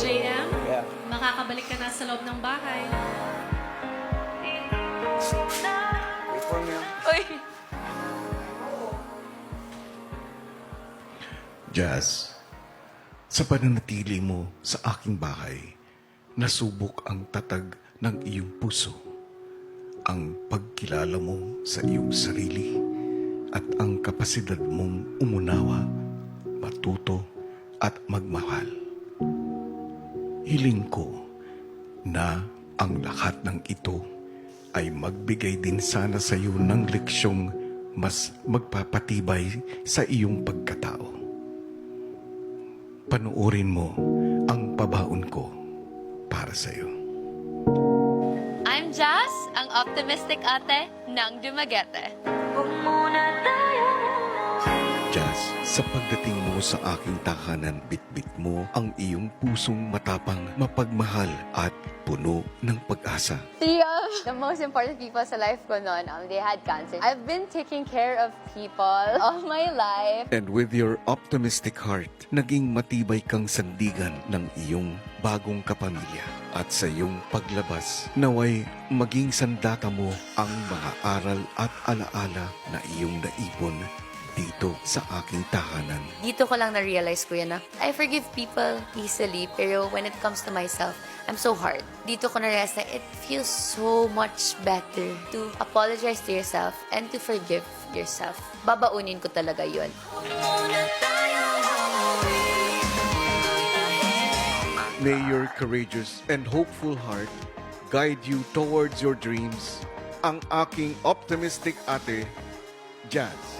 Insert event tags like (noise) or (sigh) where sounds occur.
JM, Yeah. makakabalik ka na sa loob ng bahay. Wait for me. Uy! Jazz, sa pananatili mo sa aking bahay, nasubok ang tatag ng iyong puso, ang pagkilala mo sa iyong sarili, at ang kapasidad mong umunawa, matuto, at magmahal. Hiling ko na ang lahat ng ito ay magbigay din sana sa iyo ng leksyong mas magpapatibay sa iyong pagkatao. Panuorin mo ang pabaon ko para sa iyo. I'm Jazz, ang optimistic ate ng Dumaguete. Jazz, sa pagdating mo sa aking tahanan, bitbit mo ang iyong pusong matapang, mapagmahal at puno ng pag-asa. Of the most important people sa life ko noon, um, they had cancer. I've been taking care of people (laughs) all my life. And with your optimistic heart, naging matibay kang sandigan ng iyong bagong kapamilya. At sa iyong paglabas, naway maging sandata mo ang mga aral at alaala na iyong naipon dito sa aking tahanan. Dito ko lang na-realize ko yan na I forgive people easily, pero when it comes to myself, I'm so hard. Dito ko na-realize na it feels so much better to apologize to yourself and to forgive yourself. Babaunin ko talaga yun. May your courageous and hopeful heart guide you towards your dreams. Ang aking optimistic ate, Jazz.